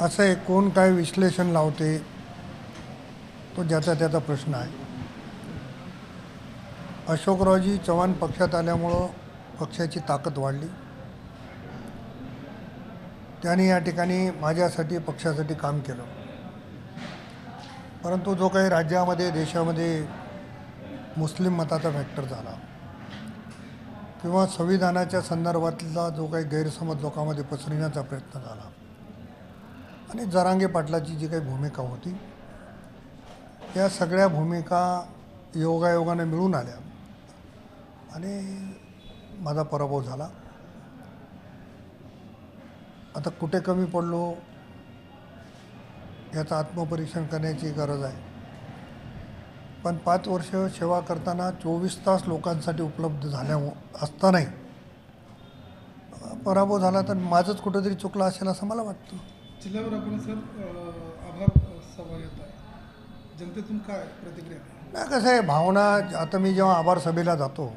असं आहे कोण काय विश्लेषण लावते तो ज्याचा त्याचा प्रश्न आहे. अशोकरावजी चव्हाण पक्षात आल्यामुळं पक्षाची ताकद वाढली. त्याने या ठिकाणी माझ्यासाठी पक्षासाठी काम केलं. परंतु जो काही राज्यामध्ये देशामध्ये मुस्लिम मताचा फॅक्टर झाला किंवा संविधानाच्या संदर्भातला जो काही गैरसमज लोकांमध्ये पसरविण्याचा प्रयत्न झाला आणि जरांगे पाटलाची जी काही भूमिका होती या सगळ्या भूमिका योगायोगाने मिळून आल्या. आणि माझा पराभव झाला. आता कुठे कमी पडलो याचं आत्मपरीक्षण करण्याची गरज आहे. पण पाच वर्ष सेवा करताना चोवीस तास लोकांसाठी उपलब्ध झाल्या हो, असतानाही पराभव झाला तर माझंच कुठंतरी चुकलं असेल असं मला वाटतं. जिल्ह्यावर आपण सर आभार सभा घेत आहे. जनतेतून काय प्रतिक्रिया नाही कसं आहे भावना आता मी जेव्हा आभार सभेला जातो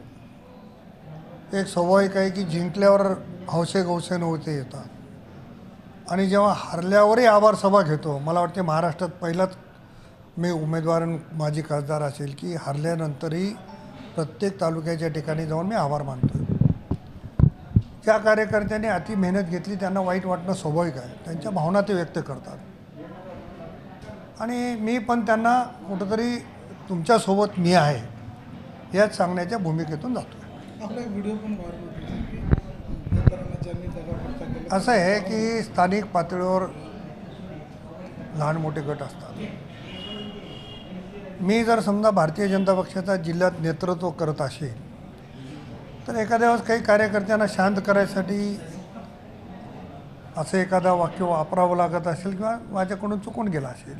एक स्वाभाविक आहे की जिंकल्यावर हौसे गौसे नव्हते येतात. आणि जेव्हा हरल्यावरही आभार सभा घेतो मला वाटते महाराष्ट्रात पहिलाच मी उमेदवार माझी खासदार असेल की हरल्यानंतरही प्रत्येक तालुक्याच्या ठिकाणी जाऊन मी आभार मानतो ज्या कार्यकर्त्यांनी अति मेहनत घेतली त्यांना वाईट वाटणं स्वाभाविक आहे. त्यांच्या भावना ते व्यक्त करतात. आणि मी पण त्यांना कुठंतरी तुमच्यासोबत मी आहे याच सांगण्याच्या भूमिकेतून जातो असं आहे की स्थानिक पातळीवर लहान मोठे गट असतात. मी जर समजा भारतीय जनता पक्षाचा जिल्ह्यात नेतृत्व करत असेल तर एखाद्या वेळेस काही कार्यकर्त्यांना शांत करायसाठी असं एखादा वाक्य वापरावं लागत असेल किंवा माझ्याकडून चुकून गेला असेल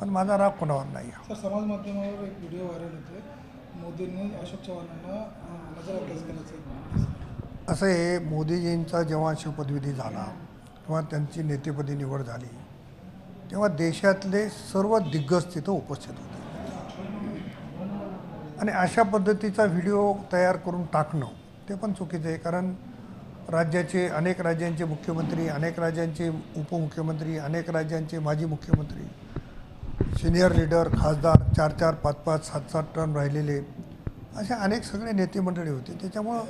पण माझा राग कोणावर नाही. सर समाज माध्यमावर एक व्हिडिओ व्हायरल होते मोदींनी अशोक चव्हाणांना असं हे मोदीजींचा जेव्हा शपथविधी झाला किंवा त्यांची नेतेपदी निवड झाली तेव्हा देशातले सर्व दिग्गज तिथं उपस्थित होते. आणि अशा पद्धतीचा व्हिडिओ तयार करून टाकणं ते पण चुकीचं आहे. कारण राज्याचे अनेक राज्यांचे मुख्यमंत्री अनेक राज्यांचे उपमुख्यमंत्री अनेक राज्यांचे माजी मुख्यमंत्री सिनियर लीडर खासदार चार चार पाच पाच सात सात टर्म राहिलेले असे अनेक सगळे नेते मंडळी होते. त्याच्यामुळं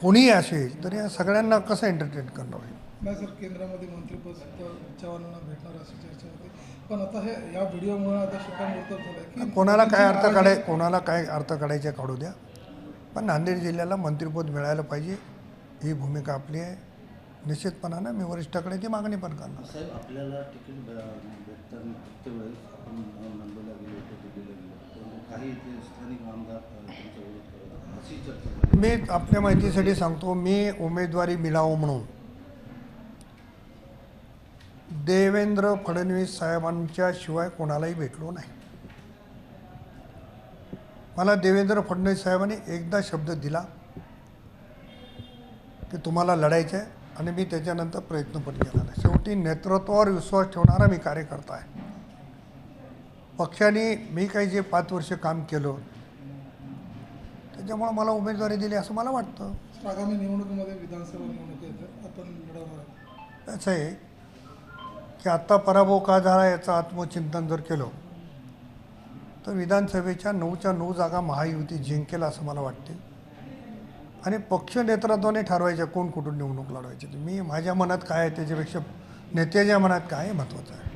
कोणीही असेल तर या सगळ्यांना कसं एंटरटेन करणार होईल? नाही सर केंद्रामध्ये मंत्रिपद भेटणार असं पण आता हे या व्हिडिओमुळे आता शिक्कामोर्तब झालं की कोणाला काय अर्थ काढाय कोणाला काय अर्थ काढायचे काढू द्या. पण नांदेड जिल्ह्याला मंत्रिपद मिळायला पाहिजे ही भूमिका आपली आहे. निश्चितपणानं मी वरिष्ठाकडे ती मागणी पण करणार. साहेब आपल्याला तिकीट भ- भेटताना प्रत्येक वेळेस आपण नंदूला गेलो होतो दिल्लीला गेलो परंतु काही इथे स्थानिक आमदार अ, तुमचा विरोध करत अशी चर्चा झाली. मी आपल्या माहितीसाठी सांगतो मी उमेदवारी मिळावं म्हणून देवेंद्र फडणवीस साहेबांच्या शिवाय कोणालाही भेटलो नाही. मला देवेंद्र फडणवीस साहेबांनी एकदा शब्द दिला की तुम्हाला लढायचं आहे आणि मी त्याच्यानंतर प्रयत्न पण केला नाही. शेवटी नेतृत्वावर विश्वास ठेवणारा मी कार्यकर्ता आहे. पक्षाने मी काही जे पाच वर्ष काम केलं त्याच्यामुळं मला उमेदवारी दिली असं मला वाटतं. आगामी निवडणुकीमध्ये विधानसभा निवडणूक आपण लढवणार असं आहे. की आत्ता पराभव का झाला याचं आत्मचिंतन जर केलं तर विधानसभेच्या नऊच्या नऊ जागा महायुती जिंकेल असं मला वाटते. आणि पक्ष नेतृत्वाने ठरवायच्या कोण कुठून निवडणूक लढवायची. मी माझ्या मनात काय आहे त्याच्यापेक्षा नेत्याच्या मनात काय आहे महत्त्वाचं आहे?